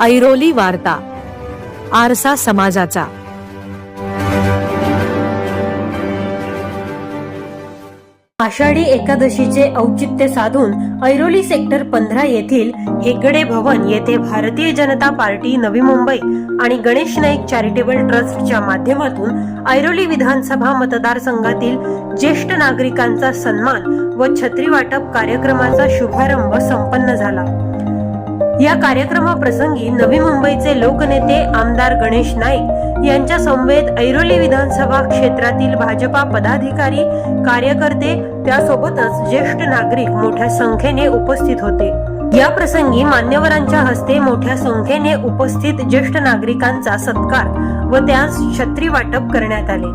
ऐरोली वार्ता आरसा समाजाचा. आषाढी एकादशीचे औचित्य साधून ऐरोली सेक्टर पंधरा येथील हेगडे भवन येथे भारतीय जनता पार्टी नवी मुंबई आणि गणेश नाईक चॅरिटेबल ट्रस्टच्या माध्यमातून ऐरोली विधानसभा मतदारसंघातील ज्येष्ठ नागरिकांचा सन्मान व छत्री वाटप कार्यक्रमाचा शुभारंभ संपन्न झाला. या कार्यक्रमाप्रसंगी नवी मुंबईचे लोकनेते आमदार गणेश नाईक यांच्या समवेत ऐरोली विधानसभा क्षेत्रातील भाजपा पदाधिकारी कार्यकर्ते त्यासोबतच ज्येष्ठ नागरिक मोठ्या संख्येने उपस्थित होते. या प्रसंगी मान्यवरांच्या हस्ते मोठ्या संख्येने उपस्थित ज्येष्ठ नागरिकांचा सत्कार व त्यास छत्री वाटप करण्यात आले.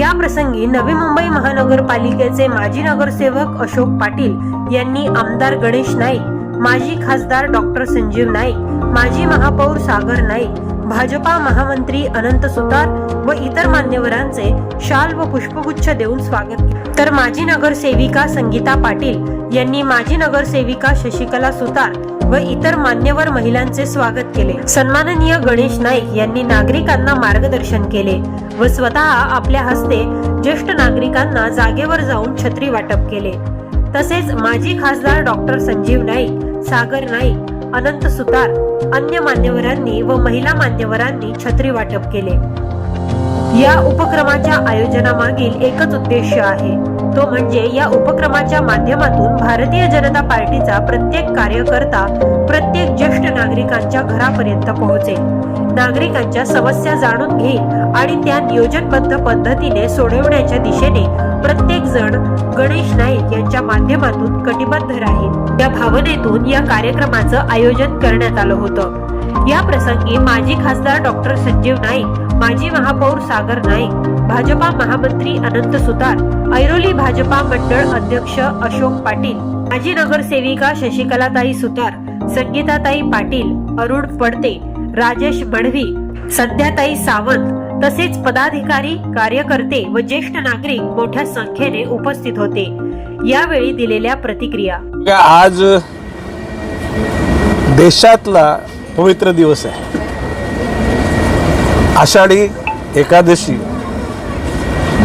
या प्रसंगी नवी मुंबई महानगरपालिकेचे माजी नगरसेवक अशोक पाटील यांनी आमदार गणेश नाईक माजी खासदार डॉक्टर संजीव नाईक माजी महापौर सागर नाईक भाजपा महामंत्री अनंत सुतार व इतर मान्यवरांचे शाल व पुष्पगुच्छ देऊन स्वागत तर माजी नगरसेविका संगीता पाटील यांनी माजी नगरसेविका शशिकला सुतार व इतर मान्यवर महिलांचे स्वागत केले. सन्माननीय गणेश नाईक यांनी नागरिकांना मार्गदर्शन केले व स्वतः आपल्या हस्ते ज्येष्ठ नागरिकांना जागेवर जाऊन छत्री वाटप केले. तसेच माजी खासदार डॉक्टर संजीव नाईक सागर नाईक अनंत सुतार अन्य मान्यवरांनी व महिला मान्यवरांनी छत्री वाटप केले. या उपक्रमाच्या आयोजनामागील एकच उद्देश आहे. तो म्हणजे या उपक्रमाच्या माध्यमातून भारतीय जनता पार्टीचा प्रत्येक कार्यकर्ता प्रत्येक ज्येष्ठ नागरिकांच्या घरापर्यंत पोहोचेल. नागरिकांच्या समस्या जाणून घेईल आणि त्या नियोजनबद्ध पद्धतीने सोडवण्याच्या दिशेने प्रत्येक जण गणेश नाईक यांच्या माध्यमातून कटिबद्ध राहील. या भावनेतून या कार्यक्रमाचं आयोजन करण्यात आलं होतं. या प्रसंगी माजी खासदार डॉक्टर संजीव नाईक माजी महापौर सागर नाईक भाजपा महामंत्री अनंत सुतार ऐरोली भाजपा मंडळ अध्यक्ष अशोक पाटील माजी नगरसेविका शशिकलाताई सुतार संगीताताई पाटील अरुण पडते राजेश बढवी संध्याताई सावंत तसेच पदाधिकारी कार्यकर्ते व ज्येष्ठ नागरिक मोठ्या संख्येने उपस्थित होते. यावेळी दिलेल्या प्रतिक्रिया. आज देशातला पवित्र दिवस आहे. आषाढी एकादशी.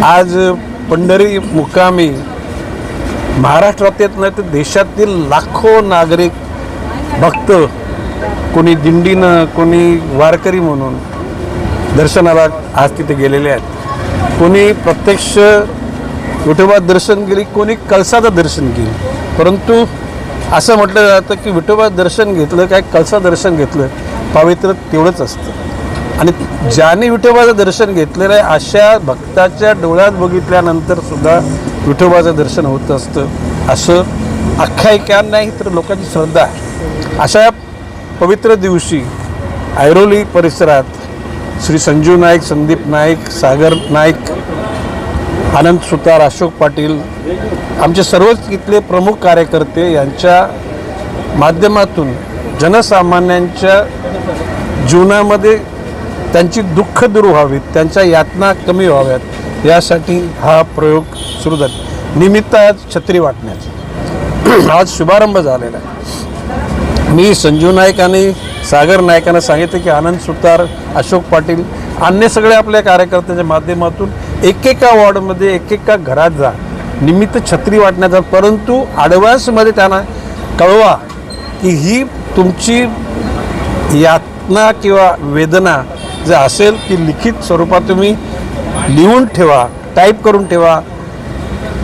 आज पंढरी मुकामी महाराष्ट्रात नाही तर देशातील लाखो नागरिक भक्त कोणी दिंडीनं कोणी वारकरी म्हणून दर्शनाला आज तिथे गेलेले आहेत. कोणी प्रत्यक्ष विठोबा दर्शन गेली कोणी कळसाचं दर्शन केलं परंतु असं म्हटलं जातं की विठोबा दर्शन घेतलं काय कळसा दर्शन घेतलं पवित्र तेवढंच असतं. आणि ज्याने विठोबाचं दर्शन घेतलेलं आहे अशा भक्ताच्या डोळ्यात बघितल्यानंतर सुद्धा विठोबाचं दर्शन होत असतं. असं आख्यायिका नाही तर लोकांची श्रद्धा. आहे अशा पवित्र दिवशी ऐरोली परिसरात श्री संजीव नाईक संदीप नाईक सागर नाईक आनंद सुतार अशोक पाटील आमचे सर्वच इथले प्रमुख कार्यकर्ते यांच्या माध्यमातून जनसामान्यांच्या जीवनामध्ये त्यांची दुःख दूर व्हावीत त्यांच्या यातना कमी व्हाव्यात यासाठी हा प्रयोग सुरू झाला. निमित्त आज छत्री वाटण्याचा. आज शुभारंभ झालेला आहे. मी संजीव नाईक आणि सागर नाईकांना सांगितलं की आनंद सुतार अशोक पाटील अन्य सगळे आपल्या कार्यकर्त्यांच्या माध्यमातून एकेका वॉर्डमध्ये एकेका घरात जा. निमित्त छत्री वाटण्याचा परंतु ॲडव्हान्समध्ये त्यांना कळवा की ही तुमची यातना किंवा वेदना जे असेल ती लिखित स्वरूपात तुम्ही लिहून ठेवा टाईप करून ठेवा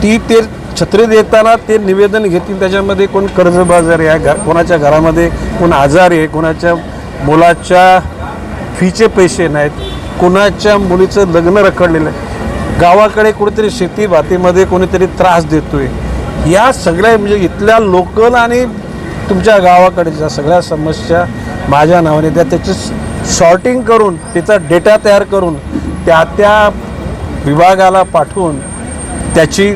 ती ते छत्री देताना ते निवेदन घेतील. त्याच्यामध्ये कोण कर्जबाजारी आहे घर कोणाच्या घरामध्ये कोण आजारी आहे कोणाच्या मुलाच्या फीचे पैसे नाहीत. कुणाच्या मुलीचं लग्न रखडलेलं आहे. गावाकडे कुठेतरी शेती भातीमध्ये कोणीतरी त्रास देतोय. या सगळ्या म्हणजे इथल्या लोकल आणि तुमच्या गावाकडच्या सगळ्या समस्या माझ्या नावाने त्या त्याची शॉर्टिंग करून त्याचा डेटा तयार करून त्या त्या विभागाला पाठवून त्याची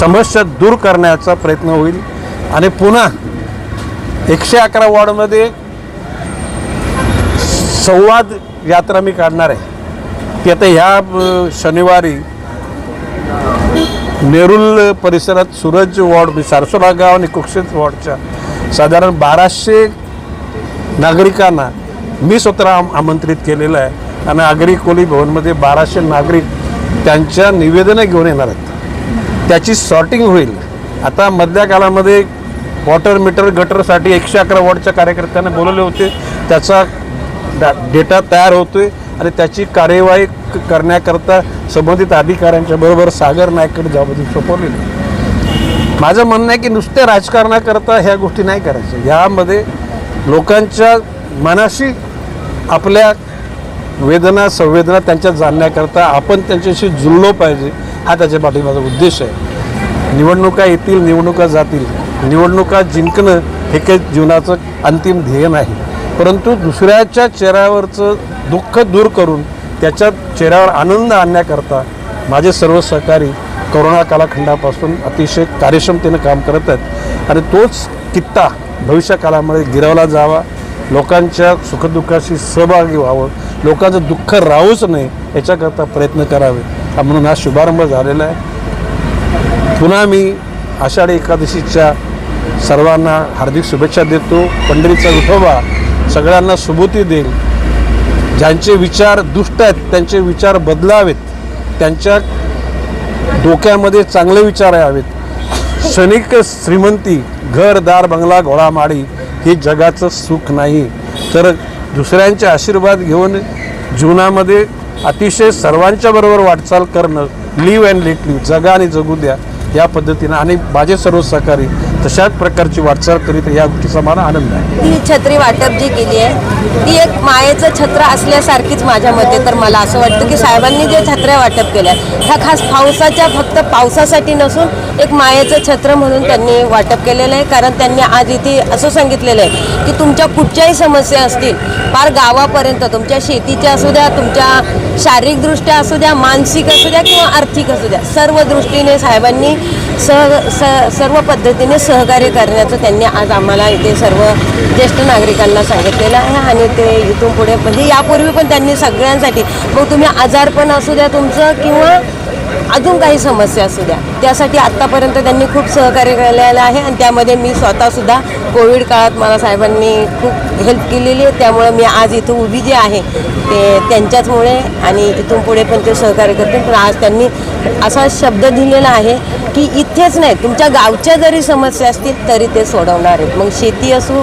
समस्या दूर करण्याचा प्रयत्न होईल. आणि पुन्हा एकशे अकरा वॉर्डमध्ये संवाद यात्रा मी काढणार आहे. ती आता ह्या शनिवारी नेरुल परिसरात सूरज वॉर्ड म्हणजे सारसोला गाव आणि कुक्षित वॉर्डच्या साधारण बाराशे नागरिकांना मी स्वतः आम- आमंत्रित केलेलं आहे. आणि आगरी कोली भवनमध्ये बाराशे नागरिक त्यांच्या निवेदनं घेऊन येणार आहेत. त्याची सॉर्टिंग होईल. आता मधल्या काळामध्ये वॉटर मीटर गटरसाठी एकशे अकरा वॉर्डच्या कार्यकर्त्यांना बोलवले होते. त्याचा डा डेटा तयार होतो आहे आणि त्याची कार्यवाही क- करण्याकरता संबंधित अधिकाऱ्यांच्या बरोबर सागर नाईककडे जबाबदारी सोपवलेली माझं म्हणणं आहे की नुसत्या राजकारणाकरता ह्या गोष्टी नाही करायच्या. यामध्ये लोकांच्या मनाशी आपल्या वेदना संवेदना त्यांच्या जाणण्याकरता आपण त्यांच्याशी जुळलो पाहिजे हा त्याच्या पाठीमाचा उद्देश आहे. निवडणुका येतील निवडणुका जातील. निवडणुका जिंकणं हे काही जीवनाचं अंतिम ध्येय नाही. परंतु दुसऱ्याच्या चेहऱ्यावरचं दुःख दूर करून त्याच्या चेहऱ्यावर आनंद आणण्याकरता माझे सर्व सहकारी कोरोना कालखंडापासून अतिशय कार्यक्षमतेनं काम करत आहेत. आणि तोच कित्ता भविष्य काळामध्ये गिरवला जावा लोकांच्या सुखदुःखाशी सहभागी व्हावं लोकांचं दुःख राहूच नाही याच्याकरता प्रयत्न करावे. हा म्हणून हा शुभारंभ झालेला आहे. पुन्हा मी आषाढी एकादशीच्या सर्वांना हार्दिक शुभेच्छा देतो. पंढरीचा विठोबा सगळ्यांना सुबोती देईल. ज्यांचे विचार दुष्ट आहेत त्यांचे विचार बदलावेत. त्यांच्या डोक्यामध्ये चांगले विचार यावेत. क्षणिक श्रीमंती घरदार बंगला घोडामाडी हे जगाचं सुख नाही. तर दुसऱ्यांचे आशीर्वाद घेऊन जीवनामध्ये अतिशय सर्वांच्या बरोबर वाटचाल करणं लिव्ह अँड लेट लिव्ह जगा आणि जगू द्या या पद्धतीनं. आणि माझे सर्व सहकारी तशाच प्रकारची वाटचाल करीत या गोष्टीचा मला आनंद आहे. ही छत्री वाटप जी केली आहे ती एक मायेचं छत्र असल्यासारखीच माझ्या मते तर मला असं वाटतं की साहेबांनी जे छत्र्या वाटप केल्या ह्या खास पावसाच्या फक्त पावसासाठी नसून एक मायेचं छत्र म्हणून त्यांनी वाटप केलेलं आहे. कारण त्यांनी आज इथे असं सांगितलेलं आहे की तुमच्या कुठच्याही समस्या असतील फार गावापर्यंत तुमच्या शेतीच्या असू द्या तुमच्या शारीरिकदृष्ट्या असू द्या मानसिक असू द्या किंवा आर्थिक असू द्या सर्व दृष्टीने साहेबांनी सह स सर्व पद्धतीने सहकार्य करण्याचं त्यांनी आज आम्हाला इथे सर्व ज्येष्ठ नागरिकांना सांगितलेलं आहे आणि ते इथून पुढे म्हणजे यापूर्वी पण त्यांनी सगळ्यांसाठी मग तुम्ही आजारपण असू द्या तुमचं किंवा अजून काही समस्या असू द्या त्यासाठी आत्तापर्यंत त्यांनी खूप सहकार्य केलेलं आहे आणि त्यामध्ये मी स्वतःसुद्धा कोविड काळात मला साहेबांनी खूप हेल्प केलेली आहे त्यामुळं मी आज इथं उभी जी आहे ते त्यांच्याचमुळे आणि इथून पुढे पण ते सहकार्य करते पण आज त्यांनी असा शब्द दिलेला आहे की इथेच नाही तुमच्या गावच्या जरी समस्या असतील तरी ते सोडवणार आहेत. मग शेती असू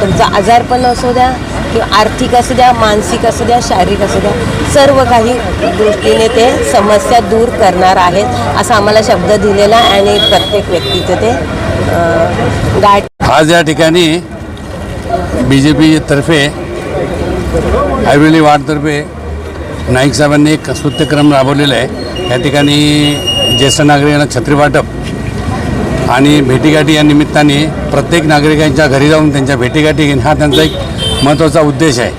तुमचा आजारपण असू द्या किंवा आर्थिक असू द्या मानसिक असू द्या शारीरिक असू द्या सर्व काही दृष्टीने ते समस्या दूर करणार आहेत असा आम्हाला शब्द दिलेला आहे आणि प्रत्येक व्यक्तीचं ते गाठ आज या ठिकाणी बी जे पीतर्फे आयवेली वार्डतर्फे नाईक साहेबांनी एक स्तुत्यक्रम राबवलेला आहे. या ठिकाणी ज्येष्ठ नागरिकांना छत्री वाटप आणि भेटीगाठी या निमित्ताने प्रत्येक नागरिकांच्या घरी जाऊन त्यांच्या भेटीगाठी घेणं हा त्यांचा एक महत्त्वाचा उद्देश आहे.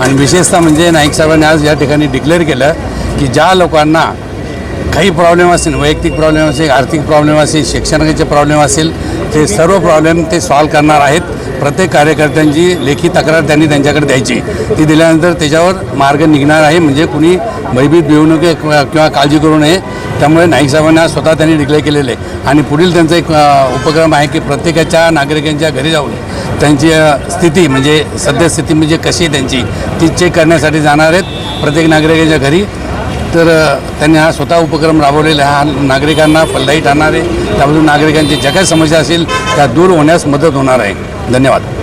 आणि विशेषतः म्हणजे नाईक साहेबांनी आज या ठिकाणी डिक्लेअर केलं की ज्या लोकांना काही प्रॉब्लेम असेल वैयक्तिक प्रॉब्लेम असेल आर्थिक प्रॉब्लेम असेल शिक्षणाचे प्रॉब्लेम असेल ते सर्व प्रॉब्लेम ते सॉल्व करणार आहेत. प्रत्येक कार्यकर्त्यांची लेखी तक्रार त्यांनी त्यांच्याकडे द्यायची. ती दिल्यानंतर त्याच्यावर मार्ग निघणार आहे. म्हणजे कुणी भयभीत भिवू नये किंवा काळजी करू नये. त्यामुळे नाईक साहेबांना स्वतः त्यांनी डिक्लेअर केलेलं. आहे आणि पुढील त्यांचा एक उपक्रम आहे की प्रत्येकाच्या नागरिकांच्या घरी जाऊन त्यांची स्थिती म्हणजे सद्यस्थिती म्हणजे कशी आहे त्यांची ती चेक करण्यासाठी जाणार आहेत प्रत्येक नागरिकांच्या घरी. तर त्यांनी हा स्वतः उपक्रम राबवलेला हा नागरिकांना फलदायी ठरणार आहे. त्यामधून नागरिकांची ज्या काही समस्या असेल त्या दूर होण्यास मदत होणार आहे. धन्यवाद.